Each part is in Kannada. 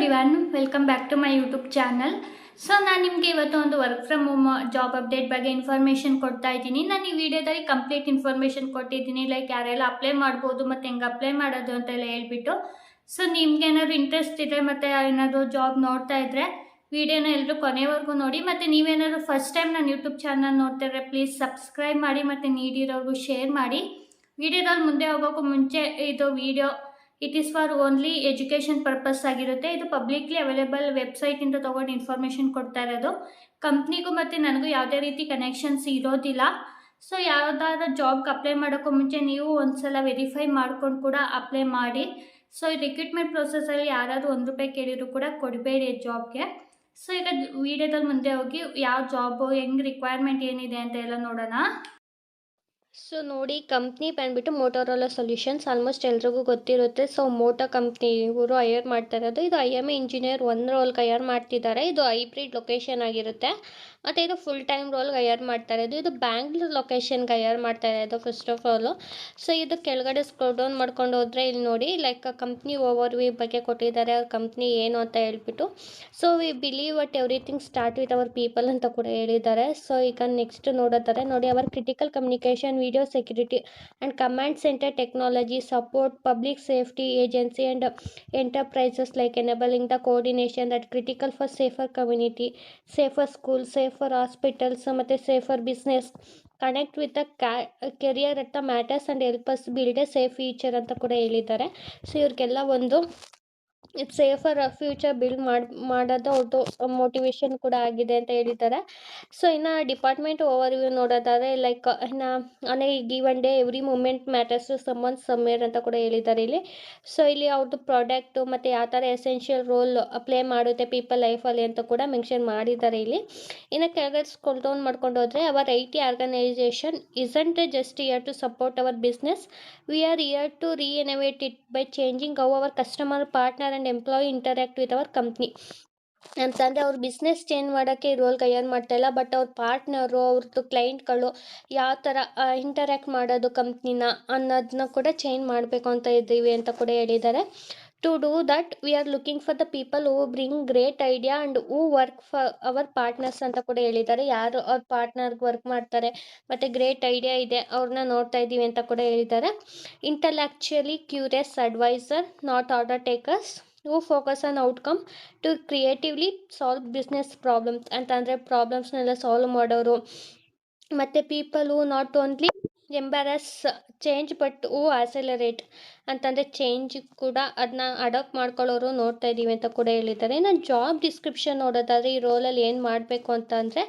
Everyone welcome back to my YouTube channel so ನಾನು ನಿಮಗೆ ಇವತ್ತು ಒಂದು work from home job update ಬಗ್ಗೆ ಇನ್ಫಾರ್ಮೇಷನ್ ಕೊಡ್ತಾ ಇದ್ದೀನಿ. ನಾನು ಈ ವಿಡಿಯೋದಲ್ಲಿ ಕಂಪ್ಲೀಟ್ ಇನ್ಫಾರ್ಮೇಷನ್ ಕೊಟ್ಟಿದ್ದೀನಿ. ಲೈಕ್ ಯಾರೆಲ್ಲ ಅಪ್ಲೈ ಮಾಡ್ಬೋದು ಮತ್ತು ಹೆಂಗೆ ಅಪ್ಲೈ ಮಾಡೋದು ಅಂತೆಲ್ಲ ಹೇಳ್ಬಿಟ್ಟು. ಸೊ ನಿಮ್ಗೆ ಏನಾದ್ರು ಇಂಟ್ರೆಸ್ಟ್ ಇದೆ ಮತ್ತು ಏನಾದರೂ ಜಾಬ್ ನೋಡ್ತಾ ಇದ್ದರೆ ವಿಡಿಯೋನ ಎಲ್ಲರೂ ಕೊನೆವರೆಗೂ ನೋಡಿ. ಮತ್ತು ನೀವೇನಾದ್ರು ಫಸ್ಟ್ ಟೈಮ್ ನನ್ನ ಯೂಟ್ಯೂಬ್ ಚಾನಲ್ ನೋಡ್ತಾ ಇದ್ರೆ ಪ್ಲೀಸ್ ಸಬ್ಸ್ಕ್ರೈಬ್ ಮಾಡಿ ಮತ್ತು ನೀಡಿರೋರ್ಗು ಶೇರ್ ಮಾಡಿ. ವಿಡಿಯೋದಲ್ಲಿ ಮುಂದೆ ಹೋಗೋಕ್ಕೂ ಮುಂಚೆ ಇದು video it is for only education purpose ಆಗಿರುತ್ತೆ. ಇದು ಪಬ್ಲಿಕ್ಲಿ ಅವೈಲೇಬಲ್ ವೆಬ್ಸೈಟಿಂದ ತಗೊಂಡು ಇನ್ಫಾರ್ಮೇಷನ್ ಕೊಡ್ತಾ ಇರೋದು. ಕಂಪ್ನಿಗೂ ಮತ್ತು ನನಗೂ ಯಾವುದೇ ರೀತಿ ಕನೆಕ್ಷನ್ಸ್ ಇರೋದಿಲ್ಲ. ಸೊ ಯಾವುದಾದ್ರೂ ಜಾಬ್ಗೆ ಅಪ್ಲೈ ಮಾಡೋಕ್ಕೂ ಮುಂಚೆ ನೀವು ಒಂದ್ಸಲ ವೆರಿಫೈ ಮಾಡ್ಕೊಂಡು ಕೂಡ ಅಪ್ಲೈ ಮಾಡಿ. ಸೊ ಈ ರಿಕ್ರೂಟ್ಮೆಂಟ್ ಪ್ರೊಸೆಸಲ್ಲಿ ಯಾರಾದರೂ ಒಂದು ರೂಪಾಯಿ ಕೇಳಿದ್ರು ಕೂಡ ಕೊಡಬೇಡಿ ಜಾಬ್ಗೆ ಸೊ ಈಗ ವಿಡಿಯೋದಲ್ಲಿ ಮುಂದೆ ಹೋಗಿ, ಯಾವ ಜಾಬು ಹೆಂಗೆ ರಿಕ್ವೈರ್ಮೆಂಟ್ ಏನಿದೆ ಅಂತ ಎಲ್ಲ ನೋಡೋಣ. ಸೊ ನೋಡಿ ಕಂಪ್ನಿ ಬಂದ್ಬಿಟ್ಟು ಮೋಟೋರೋಲಾ ಸೊಲ್ಯೂಷನ್ಸ್ ಆಲ್ಮೋಸ್ಟ್ ಎಲ್ರಿಗೂ ಗೊತ್ತಿರುತ್ತೆ. ಸೊ ಮೋಟೋ ಕಂಪ್ನಿ ಇವರು ಹೈಯರ್ ಮಾಡ್ತಾ ಇರೋದು. ಇದು I M A engineer one role hire ಮಾಡ್ತಿದ್ದಾರೆ. ಇದು ಹೈಬ್ರಿಡ್ ಲೊಕೇಶನ್ ಆಗಿರುತ್ತೆ. ಮತ್ತು ಇದು ಫುಲ್ ಟೈಮ್ ರೋಲ್ ಹೈಯರ್ ಮಾಡ್ತಾ ಇರೋದು ಇದು ಬ್ಯಾಂಗ್ಳೂರ್ ಲೊಕೇಶನ್ಗೆ ಹೈಯರ್ ಮಾಡ್ತಾ ಇರೋದು ಫಸ್ಟ್ ಆಫ್ ಆಲು ಸೊ ಇದು ಕೆಳಗಡೆ ಸ್ಕ್ರೋಲ್ ಡೌನ್ ಮಾಡ್ಕೊಂಡು ಹೋದರೆ ಇಲ್ಲಿ ನೋಡಿ ಲೈಕ್ ಕಂಪ್ನಿ ಓವರ್ ವಿ ಬಗ್ಗೆ ಕೊಟ್ಟಿದ್ದಾರೆ, ಅವ್ರ ಕಂಪ್ನಿ ಏನು ಅಂತ ಹೇಳ್ಬಿಟ್ಟು. So we believe what everything start with our people ಅಂತ ಕೂಡ ಹೇಳಿದ್ದಾರೆ. ಸೊ ಈಗ ನೆಕ್ಸ್ಟ್ ನೋಡೋದಾರೆ ನೋಡಿ our critical communication video security and command centre technology support public safety agency and enterprises like enabling the coordination that critical for safer community safer school safer hospitals ಮತ್ತು safer business connect with a carrier at the matters and us build a safe future ಅಂತ ಕೂಡ ಹೇಳಿದ್ದಾರೆ. ಸೊ ಇವ್ರಿಗೆಲ್ಲ ಒಂದು ಸೇಫರ್ ಫ್ಯೂಚರ್ ಬಿಲ್ಡ್ ಮಾಡಿ ಮಾಡೋದು ಅವ್ರದ್ದು ಮೋಟಿವೇಶನ್ ಕೂಡ ಆಗಿದೆ ಅಂತ ಹೇಳಿದ್ದಾರೆ ಸೊ ಇನ್ನು ಡಿಪಾರ್ಟ್ಮೆಂಟ್ ಓವರ್ ವ್ಯೂ ನೋಡೋದಾದರೆ ಲೈಕ್ ಇನ್ನು any given day every moment matters someone somewhere ಅಂತ ಕೂಡ ಹೇಳಿದ್ದಾರೆ ಇಲ್ಲಿ. ಸೊ ಇಲ್ಲಿ ಅವ್ರದ್ದು ಪ್ರಾಡಕ್ಟು ಮತ್ತು ಯಾವ ಥರ ಎಸೆನ್ಷಿಯಲ್ ರೋಲ್ ಪ್ಲೇ ಮಾಡುತ್ತೆ ಪೀಪಲ್ ಲೈಫಲ್ಲಿ ಅಂತ ಕೂಡ ಮೆನ್ಷನ್ ಮಾಡಿದ್ದಾರೆ ಇಲ್ಲಿ. ಇನ್ನು ಕೆಳಗಡೆ ಸ್ಕೋಲ್ ಡೌನ್ ಮಾಡ್ಕೊಂಡು ಹೋದರೆ our I T organisation isn't just here to support our business we are here to reinnovate it by changing how our customer partner and employee interact with our company ಅಂತಂದರೆ ಅವ್ರು ಬಿಸ್ನೆಸ್ ಚೇಂಜ್ ಮಾಡೋಕ್ಕೆ ರೋಲ್ ಕೈಯಾರು ಮಾಡ್ತಾ ಇಲ್ಲ ಬಟ್ ಅವ್ರ ಪಾರ್ಟ್ನರು ಅವ್ರದ್ದು ಕ್ಲೈಂಟ್ಗಳು ಯಾವ ಥರ ಇಂಟರ್ಯಾಕ್ಟ್ ಮಾಡೋದು ಕಂಪ್ನಿನ ಅನ್ನೋದನ್ನ ಕೂಡ ಚೇಂಜ್ ಮಾಡಬೇಕು ಅಂತ ಇದ್ದೀವಿ ಅಂತ ಕೂಡ ಹೇಳಿದ್ದಾರೆ. To do that we are looking for the people who bring great idea and who work for our partners ಅಂತ ಕೂಡ ಹೇಳಿದ್ದಾರೆ. ಯಾರು ಅವ್ರ ಪಾರ್ಟ್ನರ್ಗೆ ವರ್ಕ್ ಮಾಡ್ತಾರೆ, ಮತ್ತು ಗ್ರೇಟ್ ಐಡಿಯಾ ಇದೆ ಅವ್ರನ್ನ ನೋಡ್ತಾ ಇದ್ದೀವಿ ಅಂತ ಕೂಡ ಹೇಳಿದ್ದಾರೆ. Intellectually curious advisor not order takers who focus on outcome to creatively solve business problems ಅಂತಂದರೆ ಪ್ರಾಬ್ಲಮ್ಸ್ನೆಲ್ಲ ಸಾಲ್ವ್ ಮಾಡೋರು, ಮತ್ತು people who not only embrace change but uh accelerate ಅಂತಂದರೆ ಚೇಂಜ್ ಕೂಡ ಅದನ್ನ ಅಡಾಪ್ಟ್ ಮಾಡ್ಕೊಳ್ಳೋರು ನೋಡ್ತಾ ಇದ್ದೀವಿ ಅಂತ ಕೂಡ ಹೇಳಿದ್ದಾರೆ. ಇನ್ನು ಜಾಬ್ ಡಿಸ್ಕ್ರಿಪ್ಷನ್ ನೋಡೋದಾದರೆ ಈ ರೋಲಲ್ಲಿ ಏನು ಮಾಡಬೇಕು ಅಂತಂದರೆ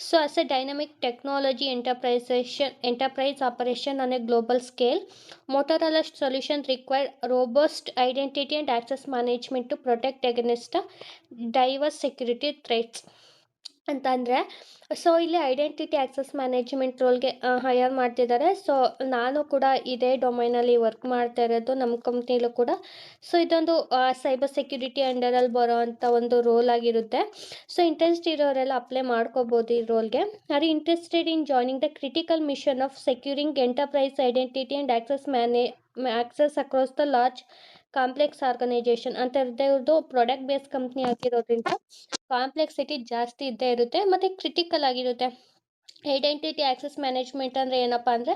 so as a dynamic technology enterprisation enterprise operation on a global scale Motorola solution require robust identity and access management to protect against diverse security threats ಅಂತಂದರೆ ಸೊ ಇಲ್ಲಿ ಐಡೆಂಟಿಟಿ ಆಕ್ಸೆಸ್ ಮ್ಯಾನೇಜ್ಮೆಂಟ್ ರೋಲ್ಗೆ ಹೈಯರ್ ಮಾಡ್ತಿದ್ದಾರೆ ಸೊ ನಾನು ಕೂಡ ಇದೇ ಡೊಮೈನಲ್ಲಿ ವರ್ಕ್ ಮಾಡ್ತಾ ಇರೋದು ನಮ್ಮ ಕಂಪ್ನಿಲೂ ಕೂಡ. ಸೊ ಇದೊಂದು ಸೈಬರ್ ಸೆಕ್ಯೂರಿಟಿ ಅಂಡರಲ್ಲಿ ಬರೋ ಅಂಥ ಒಂದು ರೋಲ್ ಆಗಿರುತ್ತೆ. ಸೊ ಇಂಟ್ರೆಸ್ಟ್ ಇರೋರೆಲ್ಲ ಅಪ್ಲೈ ಮಾಡ್ಕೋಬೋದು ಈ ರೋಲ್ಗೆ are interested in joining the critical mission of securing enterprise identity and access manage access across the large complex organisation ಅಂತ ಇವ್ರದ್ದು ಪ್ರಾಡಕ್ಟ್ ಬೇಸ್ಡ್ ಕಂಪ್ನಿ ಆಗಿರೋದ್ರಿಂದ ಕಾಂಪ್ಲೆಕ್ಸಿಟಿ ಜಾಸ್ತಿ ಇದ್ದೇ ಇರುತ್ತೆ, ಮತ್ತು ಕ್ರಿಟಿಕಲ್ ಆಗಿರುತ್ತೆ. ಐಡೆಂಟಿಟಿ ಆ್ಯಕ್ಸೆಸ್ ಮ್ಯಾನೇಜ್ಮೆಂಟ್ ಅಂದರೆ ಏನಪ್ಪ ಅಂದರೆ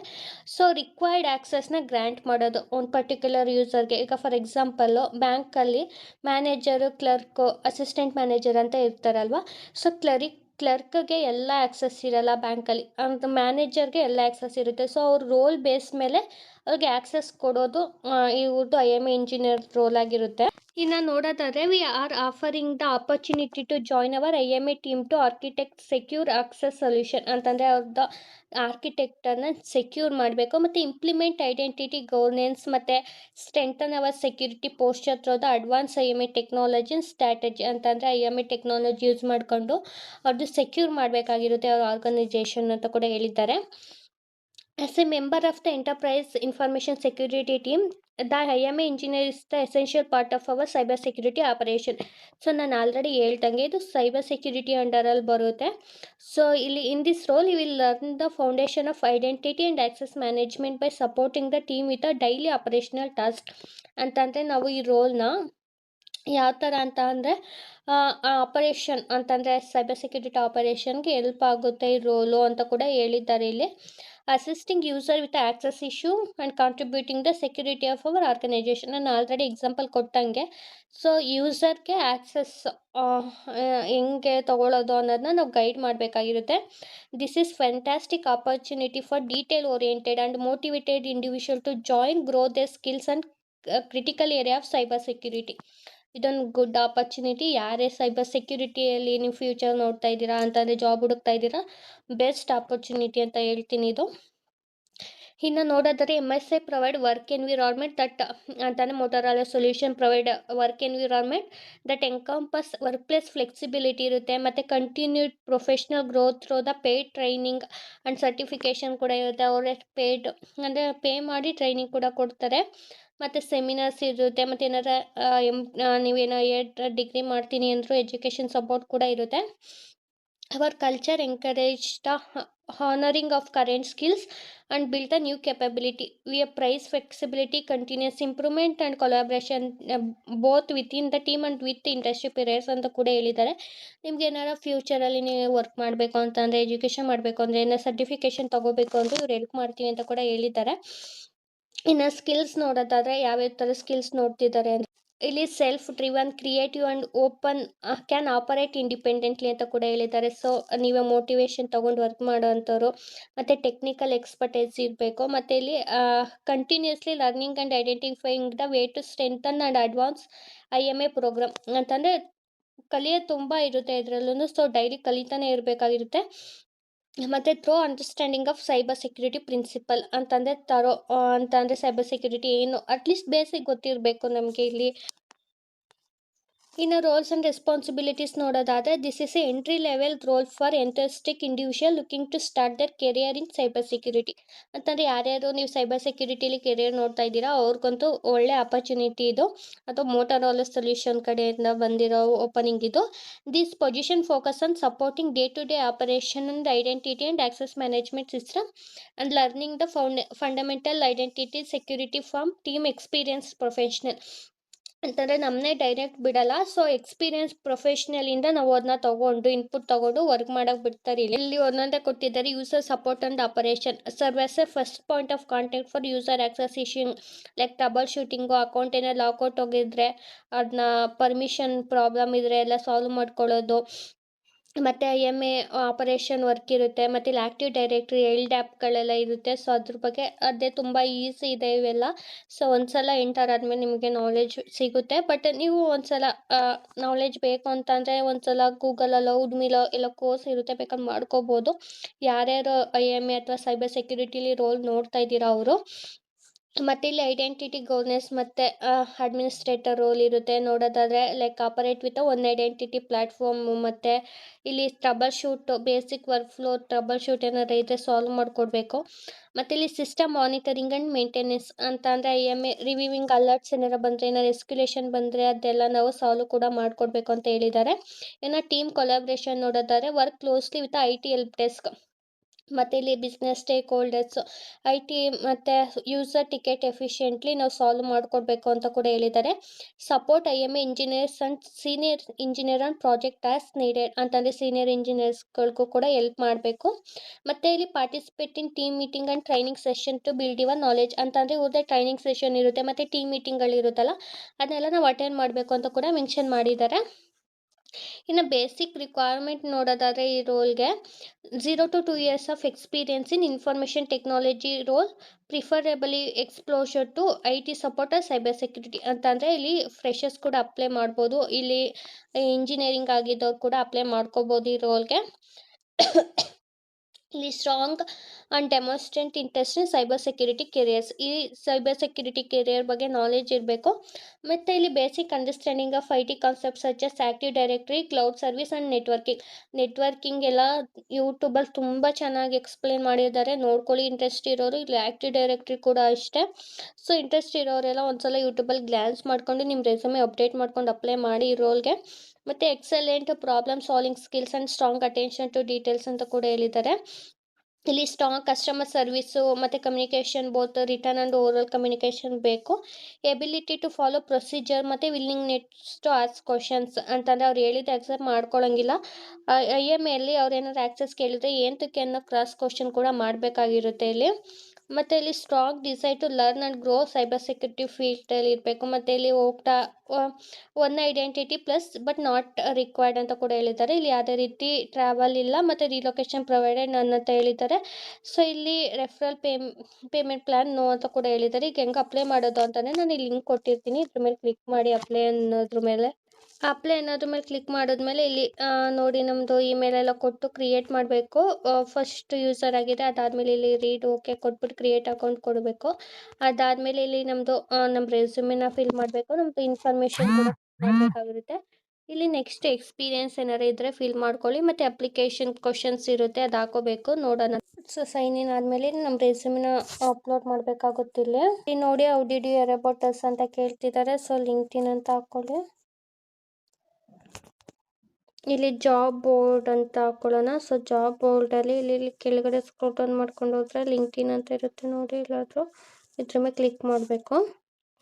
ಸೊ ರಿಕ್ವೈರ್ಡ್ ಆ್ಯಕ್ಸಸ್ನ ಗ್ರ್ಯಾಂಟ್ ಮಾಡೋದು ಒಂದು ಪರ್ಟಿಕ್ಯುಲರ್ ಯೂಸರ್ಗೆ ಈಗ ಫಾರ್ ಎಕ್ಸಾಂಪಲ್ಲು ಬ್ಯಾಂಕಲ್ಲಿ ಮ್ಯಾನೇಜರು ಕ್ಲರ್ಕು ಅಸಿಸ್ಟೆಂಟ್ ಮ್ಯಾನೇಜರ್ ಅಂತ ಇರ್ತಾರಲ್ವ? ಸೊ ಕ್ಲರಿಕ್ ಕ್ಲರ್ಕ್ಗೆ ಎಲ್ಲ ಆ್ಯಕ್ಸಸ್ ಇರಲ್ಲ ಬ್ಯಾಂಕಲ್ಲಿ ಅಂತ ಮ್ಯಾನೇಜರ್ಗೆ ಎಲ್ಲ ಆ್ಯಕ್ಸಸ್ ಇರುತ್ತೆ. ಸೊ ಅವ್ರ ರೋಲ್ ಬೇಸ್ ಮೇಲೆ ಅವ್ರಿಗೆ ಆ್ಯಕ್ಸಸ್ ಕೊಡೋದು ಇವ್ರದ್ದು I M A engineer role ಆಗಿರುತ್ತೆ. ಇನ್ನು ನೋಡೋದಾದರೆ we are offering the opportunity to join our I M A team to architect secure access solution ಅಂತಂದರೆ ಅವ್ರದ್ದು ಆರ್ಕಿಟೆಕ್ಟನ್ನು ಸೆಕ್ಯೂರ್ ಮಾಡಬೇಕು. ಮತ್ತು ಇಂಪ್ಲಿಮೆಂಟ್ ಐಡೆಂಟಿಟಿ ಗೌರ್ನೆನ್ಸ್ ಮತ್ತು strengthen our security posture through the advance I M A technology strategy ಅಂತಂದರೆ I M A technology use ಮಾಡಿಕೊಂಡು ಅವ್ರದ್ದು ಸೆಕ್ಯೂರ್ ಮಾಡಬೇಕಾಗಿರುತ್ತೆ ಅವ್ರ ಆರ್ಗನೈಜೇಷನ್ ಅಂತ ಕೂಡ ಹೇಳಿದ್ದಾರೆ. As a member of the enterprise information security team the I M A engineer is the essential part of our cyber security operation so ನಾನು ಆಲ್ರೆಡಿ ಹೇಳ್ದಂಗೆ ಇದು ಸೈಬರ್ ಸೆಕ್ಯೂರಿಟಿ ಅಂಡರಲ್ಲಿ ಬರುತ್ತೆ. ಸೊ ಇಲ್ಲಿ in this role you will learn the foundation of identity and access management by supporting the team with a daily operational task ಅಂತಂದರೆ ನಾವು ಈ ರೋಲ್ನ ಯಾವ ಥರ ಅಂತ ಅಂದರೆ ಆಪರೇಷನ್ ಅಂತಂದರೆ ಸೈಬರ್ ಸೆಕ್ಯೂರಿಟಿ ಆಪರೇಷನ್ಗೆ ಹೆಲ್ಪ್ ಆಗುತ್ತೆ ಈ ರೋಲು ಅಂತ ಕೂಡ ಹೇಳಿದ್ದಾರೆ ಇಲ್ಲಿ. Assisting user with access issue and contributing the security of our organisation ನಾನು ಆಲ್ರೆಡಿ ಎಕ್ಸಾಂಪಲ್ ಕೊಟ್ಟಂಗೆ ಸೊ ಯೂಸರ್ಗೆ ಆ್ಯಕ್ಸಸ್ ಹೆಂಗೆ ತೊಗೊಳ್ಳೋದು ಅನ್ನೋದನ್ನ ನಾವು guide ಮಾಡಬೇಕಾಗಿರುತ್ತೆ. This is fantastic opportunity for detail oriented and motivated individual to join grow the skills and critical area of cyber security ಇದೊಂದು ಗುಡ್ ಆಪರ್ಚುನಿಟಿ ಯಾರೇ ಸೈಬರ್ ಸೆಕ್ಯೂರಿಟಿಯಲ್ಲಿ ನೀವು ಫ್ಯೂಚರ್ ನೋಡ್ತಾ ಇದ್ದೀರಾ, ಅಂತಂದರೆ ಜಾಬ್ ಹುಡುಕ್ತಾ ಇದ್ದೀರಾ ಬೆಸ್ಟ್ ಆಪರ್ಚುನಿಟಿ ಅಂತ ಹೇಳ್ತೀನಿ ಇದು. ಇನ್ನು ನೋಡೋದಾದರೆ M S I provide work environment that ಅಂತಾನೆ Motorola solution provide work environment that encompass work place flexibility ಇರುತ್ತೆ, ಮತ್ತು continued professional growth the paid training and certification ಕೂಡ ಇರುತ್ತೆ. ಅವರೇ ಪೇಯ್ಡ್ ಅಂದರೆ ಪೇ ಮಾಡಿ ಟ್ರೈನಿಂಗ್ ಕೂಡ ಕೊಡ್ತಾರೆ. ಮತ್ತು ಸೆಮಿನಾರ್ಸ್ ಇರುತ್ತೆ, ಮತ್ತು ಏನಾರ ಎಂ ನೀವೇನೋ ಡಿಗ್ರಿ ಮಾಡ್ತೀನಿ ಅಂದರೂ ಎಜುಕೇಷನ್ ಸಪೋರ್ಟ್ ಕೂಡ ಇರುತ್ತೆ. Our culture encourage the honouring of current skills and build the new capability we uh prize flexibility continuous improvement and collaboration both with in the team and with industry peers ಅಂತ ಕೂಡ ಹೇಳಿದ್ದಾರೆ. ನಿಮ್ಗೆ ಏನಾರ ಫ್ಯೂಚರಲ್ಲಿ ನೀವು ವರ್ಕ್ ಮಾಡಬೇಕು ಅಂತಂದರೆ ಎಜುಕೇಷನ್ ಮಾಡಬೇಕು ಅಂದರೆ ಏನೋ ಸರ್ಟಿಫಿಕೇಷನ್ ತೊಗೋಬೇಕು ಅಂದರೆ ಇವ್ರು ಹೆಲ್ಪ್ ಮಾಡ್ತೀವಿ ಅಂತ ಕೂಡ ಹೇಳಿದ್ದಾರೆ. ಇನ್ನು ಸ್ಕಿಲ್ಸ್ ನೋಡೋದಾದರೆ ಯಾವ್ಯಾವ ಥರ ಸ್ಕಿಲ್ಸ್ ನೋಡ್ತಿದ್ದಾರೆ ಅಂದರೆ ಇಲ್ಲಿ self driven creative and open can operate independently ಅಂತ ಕೂಡ ಹೇಳಿದ್ದಾರೆ. ಸೊ ನೀವೇ ಮೋಟಿವೇಶನ್ ತೊಗೊಂಡು ವರ್ಕ್ ಮಾಡೋವಂಥವ್ರು, ಮತ್ತು ಟೆಕ್ನಿಕಲ್ ಎಕ್ಸ್ಪರ್ಟೈಸ್ ಇರಬೇಕು, ಮತ್ತು ಇಲ್ಲಿ continuously learning and identifying the way to strengthen and advance I M A program ಅಂತಂದರೆ ಕಲಿಯೋದು ತುಂಬ ಇರುತ್ತೆ ಇದರಲ್ಲೂ ಸೊ ಡೈಲಿ ಕಲಿತಾನೆ ಇರಬೇಕಾಗಿರುತ್ತೆ. ಮತ್ತು through understanding of cyber security principle ಅಂತಂದರೆ ತರೋ ಅಂತಂದರೆ ಸೈಬರ್ ಸೆಕ್ಯೂರಿಟಿ ಏನು ಅಟ್ಲೀಸ್ಟ್ ಬೇಸಿಕ್ ಗೊತ್ತಿರಬೇಕು ನಮಗೆ ಇಲ್ಲಿ. ಇನ್ನು ರೋಲ್ಸ್ ಆ್ಯಂಡ್ ರೆಸ್ಪಾನ್ಸಿಬಿಲಿಟೀಸ್ ನೋಡೋದಾದರೆ this is a entry level role for enthusiastic individual looking to start their career in cyber security ಅಂತಂದರೆ ಯಾರ್ಯಾರು ನೀವು ಸೈಬರ್ ಸೆಕ್ಯೂರಿಟಿಲಿ ಕೆರಿಯರ್ ನೋಡ್ತಾ ಇದ್ದೀರಾ, ಅವ್ರಿಗಂತೂ ಒಳ್ಳೆ ಆಪರ್ಚುನಿಟಿ ಇದು. ಅಥವಾ ಮೋಟರೋಲ ಸೊಲ್ಯೂಷನ್ ಕಡೆಯಿಂದ ಬಂದಿರೋ ಓಪನಿಂಗ್ ಇದು. This position focus on supporting day to day operation and identity and access management system and learning the found fundamental identity security from team experience professional ಅಂತಂದರೆ ನಮ್ಮನ್ನೇ ಡೈರೆಕ್ಟ್ ಬಿಡಲ್ಲ. ಸೊ ಎಕ್ಸ್ಪೀರಿಯನ್ಸ್ ಪ್ರೊಫೆಷ್ನಲಿಂದ ನಾವು ಅದನ್ನ ತೊಗೊಂಡು ಇನ್ಪುಟ್ ತೊಗೊಂಡು ವರ್ಕ್ ಮಾಡೋಕೆ ಬಿಡ್ತಾರೆ ಇಲ್ಲಿ. ಒಂದೊಂದೇ ಕೊಟ್ಟಿದ್ದಾರೆ user support and operation services first point of contact for user access issue like troubleshooting account ಏನೋ ಲಾಕೌಟ್ ಹೋಗಿದ್ರೆ ಅದನ್ನ ಪರ್ಮಿಷನ್ ಪ್ರಾಬ್ಲಮ್ ಇದ್ದರೆ ಎಲ್ಲ ಸಾಲ್ವ್ ಮಾಡ್ಕೊಳ್ಳೋದು. ಮತ್ತು I M A operation work ಇರುತ್ತೆ, ಮತ್ತು ಇಲ್ಲಿ ಆ್ಯಕ್ಟಿವ್ ಡೈರೆಕ್ಟ್ರಿ ಎಲ್ ಡ್ಯಾಪ್ಗಳೆಲ್ಲ ಇರುತ್ತೆ. ಸೊ ಅದ್ರ ಬಗ್ಗೆ ಅದೇ ತುಂಬ ಈಸಿ ಇದೆ ಇವೆಲ್ಲ. ಸೊ ಒಂದು ಸಲ ಎಂಟರ್ ಆದಮೇಲೆ ನಿಮಗೆ ನಾಲೆಜ್ ಸಿಗುತ್ತೆ. ಬಟ್ ನೀವು ಒಂದು ಸಲ ನಾಲೆಜ್ ಬೇಕು ಅಂತಂದರೆ ಒಂದು ಸಲ ಗೂಗಲಲ್ಲೋ ಉಡ್ಮಿಲೋ ಎಲ್ಲ ಕೋರ್ಸ್ ಇರುತ್ತೆ, ಬೇಕಾದ್ರೆ ಮಾಡ್ಕೋಬೋದು. ಯಾರ್ಯಾರು ಐ ಎಂ ಎ ಅಥವಾ ಸೈಬರ್ ಸೆಕ್ಯೂರಿಟಿಲಿ ರೋಲ್ ನೋಡ್ತಾ ಇದ್ದೀರಾ ಅವರು ಮತ್ತು ಇಲ್ಲಿ ಐಡೆಂಟಿಟಿ ಗೌರ್ನೆಸ್ ಮತ್ತು ಅಡ್ಮಿನಿಸ್ಟ್ರೇಟರ್ ರೋಲ್ ಇರುತ್ತೆ. ನೋಡೋದಾದರೆ like operate with one identity platform ಮತ್ತು ಇಲ್ಲಿ troubleshoot basic workflow troubleshoot ಏನಾದ್ರು ಇದ್ದರೆ ಸಾಲ್ವ್ ಮಾಡಿಕೊಡ್ಬೇಕು. ಮತ್ತೆ ಇಲ್ಲಿ ಸಿಸ್ಟಮ್ ಮಾನಿಟರಿಂಗ್ ಅಂಡ್ ಮೇಂಟೆನೆನ್ಸ್ ಅಂತ ಅಂದರೆ ಐ ಎಂ ರಿವ್ಯೂವಿಂಗ್ ಅಲರ್ಟ್ಸ್ ಏನಾರ ಬಂದರೆ ಏನಾರ ಎಸ್ಕ್ಯುಲೇಷನ್ ಬಂದರೆ, ಅದೆಲ್ಲ ನಾವು ಸಾಲ್ವ್ ಕೂಡ ಮಾಡಿಕೊಡ್ಬೇಕು ಅಂತ ಹೇಳಿದ್ದಾರೆ. ಇನ್ನು ಟೀಮ್ ಕೊಲಾಬ್ರೇಷನ್ ನೋಡೋದಾದರೆ work closely with I T help desk ಮತ್ತು ಇಲ್ಲಿ business stakeholders I T ಮತ್ತು ಯೂಸರ್ ಟಿಕೆಟ್ ಎಫಿಷಿಯೆಂಟ್ಲಿ ನಾವು ಸಾಲ್ವ್ ಮಾಡಿಕೊಡ್ಬೇಕು ಅಂತ ಕೂಡ ಹೇಳಿದ್ದಾರೆ. Support I M A engineers and senior engineer and project as needed ಅಂತಂದರೆ ಸೀನಿಯರ್ ಇಂಜಿನಿಯರ್ಸ್ಗಳಿಗೂ ಕೂಡ ಹೆಲ್ಪ್ ಮಾಡಬೇಕು. ಮತ್ತು ಇಲ್ಲಿ participate in team meeting and training session to build your knowledge ಅಂತಂದರೆ ಇವ್ರದ್ದೇ ಟ್ರೈನಿಂಗ್ ಸೆಷನ್ ಇರುತ್ತೆ, ಮತ್ತು ಟೀಮ್ ಮೀಟಿಂಗ್ಗಳಿರುತ್ತಲ್ಲ ಅದನ್ನೆಲ್ಲ ನಾವು ಅಟೆಂಡ್ ಮಾಡಬೇಕು ಅಂತ ಕೂಡ ಮೆನ್ಷನ್ ಮಾಡಿದ್ದಾರೆ. ಇನ್ನು ಬೇಸಿಕ್ ರಿಕ್ವೈರ್ಮೆಂಟ್ ನೋಡೋದಾದರೆ ಈ ರೋಲ್ಗೆ zero to two years of experience in information technology role preferably exposure to I T support cyber security ಅಂತಂದರೆ ಇಲ್ಲಿ ಫ್ರೆಷರ್ಸ್ ಕೂಡ ಅಪ್ಲೈ ಮಾಡ್ಬೋದು. ಇಲ್ಲಿ ಇಂಜಿನಿಯರಿಂಗ್ ಆಗಿದ್ದವ್ರು ಕೂಡ ಅಪ್ಲೈ ಮಾಡ್ಕೋಬೋದು ಈ ರೋಲ್ಗೆ ಇಲ್ಲಿ strong and demonstrate interest in cyber security careers ಈ ಸೈಬರ್ ಸೆಕ್ಯೂರಿಟಿ ಕೆರಿಯರ್ ಬಗ್ಗೆ ನಾಲೆಜ್ ಇರಬೇಕು. ಮತ್ತು ಇಲ್ಲಿ basic understanding of I T concept such as active directory cloud service and networking networking ಎಲ್ಲ ಯೂಟ್ಯೂಬಲ್ಲಿ ತುಂಬ ಚೆನ್ನಾಗಿ ಎಕ್ಸ್ಪ್ಲೇನ್ ಮಾಡಿದ್ದಾರೆ. ನೋಡ್ಕೊಳ್ಳಿ ಇಂಟ್ರೆಸ್ಟ್ ಇರೋರು ಇಲ್ಲಿ ಆ್ಯಕ್ಟಿವ್ ಡೈರೆಕ್ಟ್ರಿ ಕೂಡ ಅಷ್ಟೇ ಸೊ ಇಂಟ್ರೆಸ್ಟ್ ಇರೋರೆಲ್ಲ ಒಂದ್ಸಲ ಯೂಟ್ಯೂಬಲ್ಲಿ ಗ್ಲ್ಯಾನ್ಸ್ ಮಾಡ್ಕೊಂಡು ನಿಮ್ಮ ರೆಸ್ಯೂಮೆ ಅಪ್ಡೇಟ್ ಮಾಡ್ಕೊಂಡು ಅಪ್ಲೈ ಮಾಡಿ ಇರೋರಿಗೆ. ಮತ್ತು excellent problem solving skills and strong attention to details ಅಂತ ಕೂಡ ಹೇಳಿದ್ದಾರೆ. ಇಲ್ಲಿ ಸ್ಟ್ರಾಂಗ್ ಕಸ್ಟಮರ್ ಸರ್ವಿಸು ಮತ್ತು communication both written and overall communication ಬೇಕು. ಎಬಿಲಿಟಿ ಟು ಫಾಲೋ ಪ್ರೊಸೀಜರ್ ಮತ್ತು ವಿಲ್ಲಿಂಗ್ನೆಸ್ ಟು ಆಸ್ ಕ್ವಶನ್ಸ್ ಅಂತಂದರೆ ಅವ್ರು ಹೇಳಿದ ಆಕ್ಸೆಪ್ಟ್ ಮಾಡ್ಕೊಳ್ಳೋಂಗಿಲ್ಲ ಐ ಎಂ ಎಲ್ಲಿ ಅವ್ರು ಏನಾದ್ರು ಆಕ್ಸೆಸ್ ಕೇಳಿದ್ರೆ ಏನಕ್ಕೆ ಅನ್ನೋ ಕ್ರಾಸ್ ಕ್ವಶನ್ ಕೂಡ ಮಾಡಬೇಕಾಗಿರುತ್ತೆ ಇಲ್ಲಿ. ಮತ್ತು ಇಲ್ಲಿ strong decide to learn and grow cyber security ಫೀಲ್ಡಲ್ಲಿ ಇರಬೇಕು. ಮತ್ತು ಇಲ್ಲಿ ಹೋಗ್ತಾ one identity plus but not required ಅಂತ ಕೂಡ ಹೇಳಿದ್ದಾರೆ. ಇಲ್ಲಿ ಯಾವುದೇ ರೀತಿ ಟ್ರಾವೆಲ್ ಇಲ್ಲ ಮತ್ತು ರಿಲೊಕೇಶನ್ ಪ್ರೊವೈಡೆಡ್ ನನ್ನ ಅಂತ ಹೇಳಿದ್ದಾರೆ. ಸೊ ಇಲ್ಲಿ referral pay payment plan no ಅಂತ ಕೂಡ ಹೇಳಿದ್ದಾರೆ. ಈಗ ಹೆಂಗೆ ಅಪ್ಲೈ ಮಾಡೋದು ಅಂತಲೇ ನಾನು ಇಲ್ಲಿ ಲಿಂಕ್ ಕೊಟ್ಟಿರ್ತೀನಿ. ಇದ್ರ ಮೇಲೆ ಕ್ಲಿಕ್ ಮಾಡಿ ಅಪ್ಲೈ ಅನ್ನೋದ್ರ ಮೇಲೆ. ಅಪ್ಲೈ ಅನ್ನೋದ್ರ ಮೇಲೆ ಕ್ಲಿಕ್ ಮಾಡಿದ್ಮೇಲೆ ಇಲ್ಲಿ ನೋಡಿ ನಮ್ಮದು ಇಮೇಲ್ ಎಲ್ಲ ಕೊಟ್ಟು ಕ್ರಿಯೇಟ್ ಮಾಡಬೇಕು. ಫಸ್ಟ್ ಯೂಸರ್ ಆಗಿದೆ ಅದಾದಮೇಲೆ ಇಲ್ಲಿ ರೀಡ್ ಓಕೆ ಕೊಟ್ಬಿಟ್ಟು ಕ್ರಿಯೇಟ್ ಅಕೌಂಟ್ ಕೊಡಬೇಕು. ಅದಾದಮೇಲೆ ಇಲ್ಲಿ ನಮ್ಮದು ನಮ್ಮ ರೆಸ್ಯೂಮಿನ ಫಿಲ್ ಮಾಡಬೇಕು. ನಮ್ಮದು ಇನ್ಫಾರ್ಮೇಷನ್ ಮಾಡಬೇಕಾಗಿರುತ್ತೆ. ಇಲ್ಲಿ ನೆಕ್ಸ್ಟ್ ಎಕ್ಸ್ಪೀರಿಯನ್ಸ್ ಏನಾರು ಇದ್ರೆ ಫಿಲ್ ಮಾಡ್ಕೊಳ್ಳಿ. ಮತ್ತೆ ಅಪ್ಲಿಕೇಶನ್ ಕ್ವಶನ್ಸ್ ಇರುತ್ತೆ, ಅದು ಹಾಕೋಬೇಕು. ನೋಡೋಣ. ಸೊ ಸೈನ್ ಇನ್ ಆದ್ಮೇಲೆ ನಮ್ಮ ರೆಸ್ಯೂಮಿನ ಅಪ್ಲೋಡ್ ಮಾಡಬೇಕಾಗುತ್ತಿಲ್ಲ ಇಲ್ಲಿ. ನೋಡಿ ಔ ಡಿ ಅಬೌಟ್ ಅಸ್ ಅಂತ ಕೇಳ್ತಿದ್ದಾರೆ. ಸೊ ಇನ್ ಅಂತ ಹಾಕ್ಕೊಳ್ಳಿ. ಇಲ್ಲಿ ಜಾಬ್ ಬೋರ್ಡ್ ಅಂತ ಹಾಕೊಳ್ಳೋಣ. ಸೊ ಜಾಬ್ ಬೋರ್ಡ್ ಇಲ್ಲಿ ಇಲ್ಲಿ ಕೆಳಗಡೆ ಸ್ಕ್ರೋಲ್ ಡೌನ್ ಮಾಡ್ಕೊಂಡು ಹೋದ್ರೆ ಲಿಂಕ್ಡ್ಇನ್ ಅಂತ ಇರುತ್ತೆ ನೋಡಿ ಎಲ್ಲಾದರೂ. ಇದ್ರ ಮೇಲೆ ಕ್ಲಿಕ್ ಮಾಡಬೇಕು.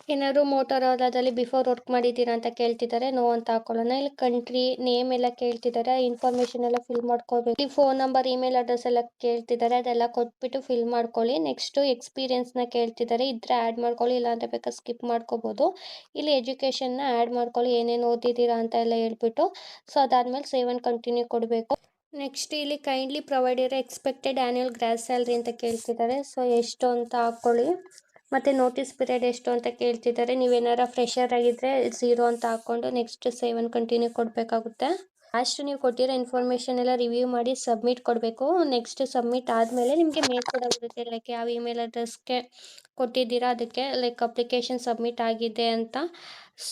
ಏನಾದ್ರು ಮೋಟೋರೋಲಾದಲ್ಲಿ ಬಿಫೋರ್ ವರ್ಕ್ ಮಾಡಿದ್ದೀರಾ ಅಂತ ಕೇಳ್ತಿದ್ದಾರೆ ನೋ ಅಂತ ಹಾಕೊಳ್ಳೋಣ. ಇಲ್ಲಿ ಕಂಟ್ರಿ ನೇಮ್ ಎಲ್ಲ ಕೇಳ್ತಿದ್ದಾರೆ ಇನ್ಫಾರ್ಮೇಷನ್ ಎಲ್ಲ ಫಿಲ್ ಮಾಡ್ಕೋಬೇಕು ಈ ಫೋನ್ ನಂಬರ್ ಇಮೇಲ್ ಅಡ್ರೆಸ್ ಎಲ್ಲ ಕೇಳ್ತಿದ್ದಾರೆ, ಅದೆಲ್ಲ ಕೊಟ್ಬಿಟ್ಟು ಫಿಲ್ ಮಾಡ್ಕೊಳ್ಳಿ. ನೆಕ್ಸ್ಟು ಎಕ್ಸ್ಪೀರಿಯನ್ಸ್ನ ಕೇಳ್ತಿದ್ದಾರೆ. ಇದ್ರೆ ಆ್ಯಡ್ ಮಾಡ್ಕೊಳ್ಳಿ, ಇಲ್ಲಾಂದರೆ ಬೇಕಾದ್ರೆ ಸ್ಕಿಪ್ ಮಾಡ್ಕೋಬೋದು. ಇಲ್ಲಿ ಎಜುಕೇಷನ್ನ ಆ್ಯಡ್ ಮಾಡ್ಕೊಳ್ಳಿ, ಏನೇನು ಓದಿದ್ದೀರಾ ಅಂತ ಎಲ್ಲ ಹೇಳ್ಬಿಟ್ಟು. ಸೊ ಅದಾದಮೇಲೆ ಸೇವ್ ಆ್ಯಂಡ್ ಕಂಟಿನ್ಯೂ ಕೊಡಬೇಕು. ನೆಕ್ಸ್ಟ್ ಇಲ್ಲಿ ಕೈಂಡ್ಲಿ ಪ್ರೊವೈಡ್ ಇರೋ ಎಕ್ಸ್ಪೆಕ್ಟೆಡ್ ಆ್ಯನ್ಯಲ್ ಗ್ರಾಸ್ ಸ್ಯಾಲ್ರಿ ಅಂತ ಕೇಳ್ತಿದ್ದಾರೆ. ಸೊ ಎಷ್ಟು ಅಂತ ಹಾಕ್ಕೊಳ್ಳಿ ಮತ್ತು ನೋಟಿಸ್ ಪೀರಿಯಡ್ ಎಷ್ಟು ಅಂತ ಕೇಳ್ತಿದ್ದಾರೆ. ನೀವೇನಾರ ಫ್ರೆಷರ್ ಆಗಿದ್ದರೆ ಝೀರೋ ಅಂತ ಹಾಕ್ಕೊಂಡು ನೆಕ್ಸ್ಟ್ ಸೆವೆನ್ ಕಂಟಿನ್ಯೂ ಕೊಡಬೇಕಾಗುತ್ತೆ. ಲಾಸ್ಟ್ ನೀವು ಕೊಟ್ಟಿರೋ ಇನ್ಫಾರ್ಮೇಷನ್ ಎಲ್ಲ ರಿವ್ಯೂ ಮಾಡಿ ಸಬ್ಮಿಟ್ ಕೊಡಬೇಕು. ನೆಕ್ಸ್ಟ್ ಸಬ್ಮಿಟ್ ಆದಮೇಲೆ ನಿಮಗೆ ಮೇಲ್ ಕೂಡ ಬರುತ್ತೆ. ಲೈಕ್ ಯಾವ ಇಮೇಲ್ ಅಡ್ರೆಸ್ಗೆ ಕೊಟ್ಟಿದ್ದೀರಾ ಅದಕ್ಕೆ ಲೈಕ್ ಅಪ್ಲಿಕೇಶನ್ ಸಬ್ಮಿಟ್ ಆಗಿದೆ ಅಂತ.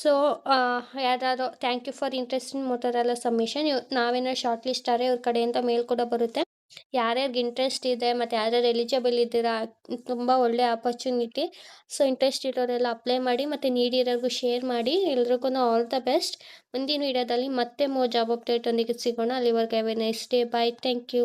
ಸೊ ಯಾವ್ದಾದ್ರು thank you for interest in submission ನಾವೇನೋ ಶಾರ್ಟ್ ಲಿಸ್ಟ್ ಆದರೆ ಇವ್ರ ಕಡೆಯಿಂದ ಮೇಲ್ ಕೂಡ ಬರುತ್ತೆ. ಯಾರ್ಯಾರಿಗೆ ಇಂಟ್ರೆಸ್ಟ್ ಇದೆ ಮತ್ತು ಯಾರ್ಯಾರು ಎಲಿಜಿಬಲ್ ಇದ್ದೀರಾ, ತುಂಬ ಒಳ್ಳೆ ಆಪರ್ಚುನಿಟಿ ಸೊ ಇಂಟ್ರೆಸ್ಟ್ ಇರೋರೆಲ್ಲ ಅಪ್ಲೈ ಮಾಡಿ ಮತ್ತು ನೀಡಿರೋರಿಗೂ ಶೇರ್ ಮಾಡಿ ಎಲ್ರಿಗೂ ಆಲ್ ದ ಬೆಸ್ಟ್ ಮುಂದಿನ ವೀಡಿಯೋದಲ್ಲಿ ಮತ್ತೆ ಮೋ ಜಾಬ್ ಅಪ್ಡೇಟ್ ಒಂದಿಗೆ ಸಿಗೋಣ. ಅಲ್ಲಿವರೆಗೆ nice day bye thank you